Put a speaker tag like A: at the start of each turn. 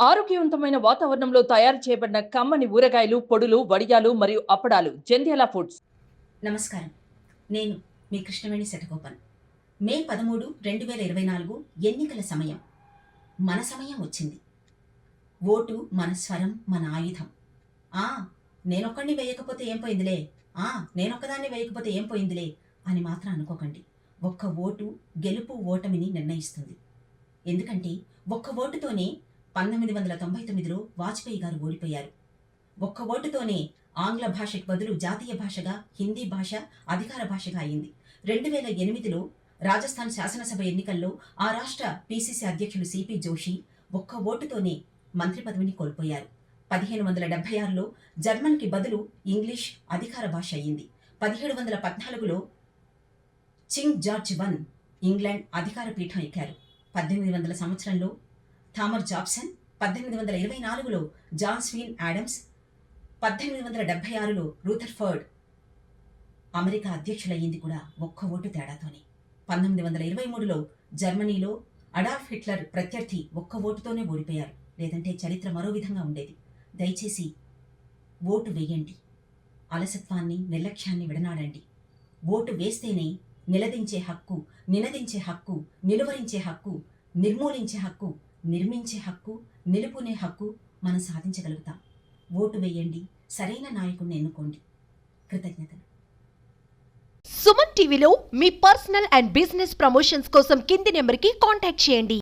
A: ఆరోగ్యవంతమైన వాతావరణంలో తయారు చేయబడిన కమ్మని ఊరగాయలు పొడులు వడియాలు మరియు అప్పడాలు. జంధ్యాల ఫుడ్స్.
B: నమస్కారం. నేను మీ కృష్ణవేణి శటగోపన్ మే పదమూడు రెండు వేల ఇరవై నాలుగు ఎన్నికల సమయం. మన సమయం వచ్చింది. ఓటు మన స్వరం మన ఆయుధం. ఆ నేనొక్కడిని వేయకపోతే ఏం పోయిందిలే? ఆ నేనొక్కదాన్ని వేయకపోతే ఏం పోయిందిలే? అని మాత్రం అనుకోకండి. ఒక్క ఓటు గెలుపు ఓటమిని నిర్ణయిస్తుంది. ఎందుకంటే ఒక్క ఓటుతోనే పంతొమ్మిది వందల తొంభై తొమ్మిదిలో వాజ్పేయి గారు ఓడిపోయారు. ఒక్క ఓటుతోనే ఆంగ్ల భాషకు బదులు జాతీయ భాషగా హిందీ భాష అధికార భాషగా అయింది. రెండు వేల ఎనిమిదిలో రాజస్థాన్ శాసనసభ ఎన్నికల్లో ఆ రాష్ట్ర పీసీసీ అధ్యక్షులు సిపి జోషి ఒక్క ఓటుతోనే మంత్రి పదవిని కోల్పోయారు. పదిహేను వందల డెబ్బై ఆరులో జర్మన్కి బదులు ఇంగ్లీష్ అధికార భాష అయింది. పదిహేడు వందల పద్నాలుగులో చింగ్ జార్జ్ వన్ ఇంగ్లాండ్ అధికార పీఠం ఎక్కారు. పద్దెనిమిది వందల సంవత్సరంలో థామర్ జాబ్సన్ పద్దెనిమిది వందల ఇరవై నాలుగులో జాన్ స్వీన్ యాడమ్స్ పద్దెనిమిది వందల డెబ్బై ఆరులో రూథర్ఫర్డ్ అమెరికా అధ్యక్షులయ్యింది కూడా ఒక్క ఓటు తేడాతోనే. పంతొమ్మిది వందల ఇరవై మూడులో జర్మనీలో అడాల్ఫ్ హిట్లర్ ప్రత్యర్థి ఒక్క ఓటుతోనే ఓడిపోయారు. లేదంటే చరిత్ర మరో విధంగా ఉండేది. దయచేసి ఓటు వేయండి. అలసత్వాన్ని నిర్లక్ష్యాన్ని విడనాడండి. ఓటు వేస్తేనే నిలదించే హక్కు నినదించే హక్కు నిలువరించే హక్కు నిర్మూలించే హక్కు నిర్మించే హక్కు నిలుపునే హక్కు మనం సాధించగలుగుతాం. ఓటు వేయండి సరైన నాయకుడిని ఎన్నుకోండి. కృతజ్ఞతలు.
C: సుమన్ టీవీలో మీ పర్సనల్ అండ్ బిజినెస్ ప్రమోషన్స్ కోసం కింది నెంబర్కి కాంటాక్ట్ చేయండి.